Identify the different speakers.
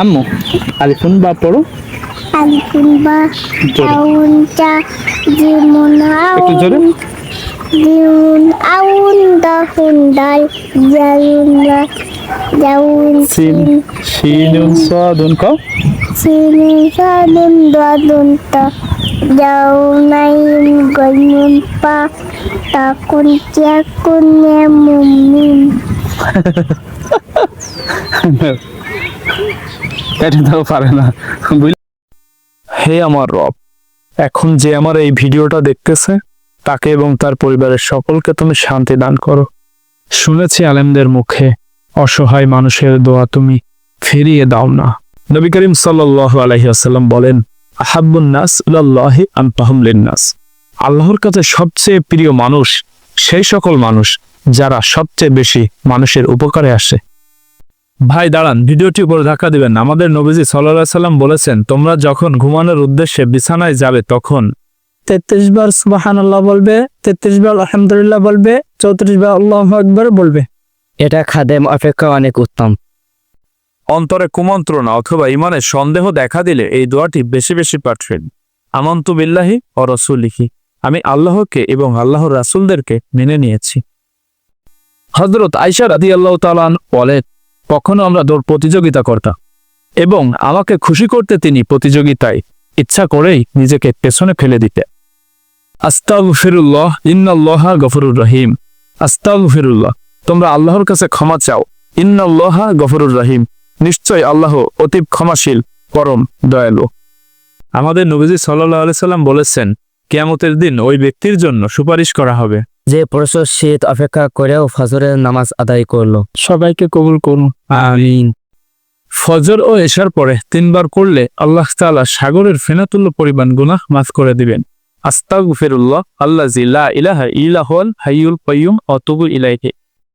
Speaker 1: আম্মু। আলিফুন বা পড়ো। জোরে।
Speaker 2: আউনটা যেমন
Speaker 1: একটু জোরে।
Speaker 2: আউন যেমন আউন দহন ডাল জাউন জাউন
Speaker 1: সিন শিনুন সাদুন কও।
Speaker 2: সিনে সাদুন দাদুন তা জাউনাইন গলুন পা তাকুন চাকুন মুমিন।
Speaker 1: এটা পারে না।
Speaker 3: হে আমার রব, এখন যে আমার এই ভিডিওটা দেখতেছে, তাকে এবং তার পরিবারের সকলকে তুমি শান্তি দান করো। শুনেছি আলেমদের মুখে, অসহায় মানুষের দোয়া তুমি ফিরিয়ে দাও না। নবী করিম সাল্লাল্লাহু আলাইহি আসাল্লাম বলেন, আহাব্বুন নাস ইলাল্লাহি আল্লাহর কাছে সবচেয়ে প্রিয় মানুষ সেই সকল মানুষ যারা সবচেয়ে বেশি মানুষের উপকারে আসে। ভাই দাঁড়ান ভিডিওটি উপরে ধাক্কা দিবেন। আমাদের নবীজি সাল্লাহ সাল্লাম বলেছেন তোমরা যখন ঘুমানোর উদ্দেশ্যে বিছানায় যাবে তখন
Speaker 4: তেত্রিশ বার সুবাহান আল্লাহ বলবে তেত্রিশ বার আলহামদুলিল্লাহ বলবে চৌত্রিশ বার আল্লাহ আকবর বলবে।
Speaker 5: এটা খাদেম অপেক্ষা অনেক উত্তম।
Speaker 3: অন্তরে কুমন্ত্রণা অথবা ইমানের সন্দেহ দেখা দিলে এই দোয়াটি বেশি বেশি পাঠবেন। আমন্তু বিল্লাহি ও রসুলিহি। আমি আল্লাহকে এবং আল্লাহর রাসূলদেরকে মেনে নিয়েছি। হজরত আইসা আদি আল্লাহ তালান বলেন কখনো আমরা দৌড় প্রতিযোগিতা করতাম এবং আমাকে খুশি করতে তিনি প্রতিযোগিতায় ইচ্ছা করেই নিজেকে পেছনে ফেলে দিতে আস্তাগফিরুল্লাহ, ইন্নাল্লাহ গফরুর রহিম। আস্তাগফিরুল্লাহ, তোমরা আল্লাহর কাছে ক্ষমা চাও। ইন্নাল্লাহ গফরুর রহিম। নিশ্চয় আল্লাহ অতীব ক্ষমাশীল, পরম দয়ালু। আমাদের নবীজি সাল্লাহ আলি সাল্লাম বলেছেন, কেয়ামতের দিন ওই ব্যক্তির জন্য সুপারিশ করা হবে।
Speaker 5: যে প্রচুর শীত অপেক্ষা করেও ফজরের নামাজ আদায় করল।
Speaker 4: সবাইকে কবুল করুন।
Speaker 3: আমিন। ফজর ও এশার পরে তিনবার করলে আল্লাহ তালা সাগরের ফেনাতুল্য পরিমাণ গুনাহ মাফ করে দিবেন। আস্তাগফিরুল্লাহ আল্লাহ ইলাহ ইলাহা ইল্লাহুল হাইউল কাইয়ুম অতুবু ইলাইহি।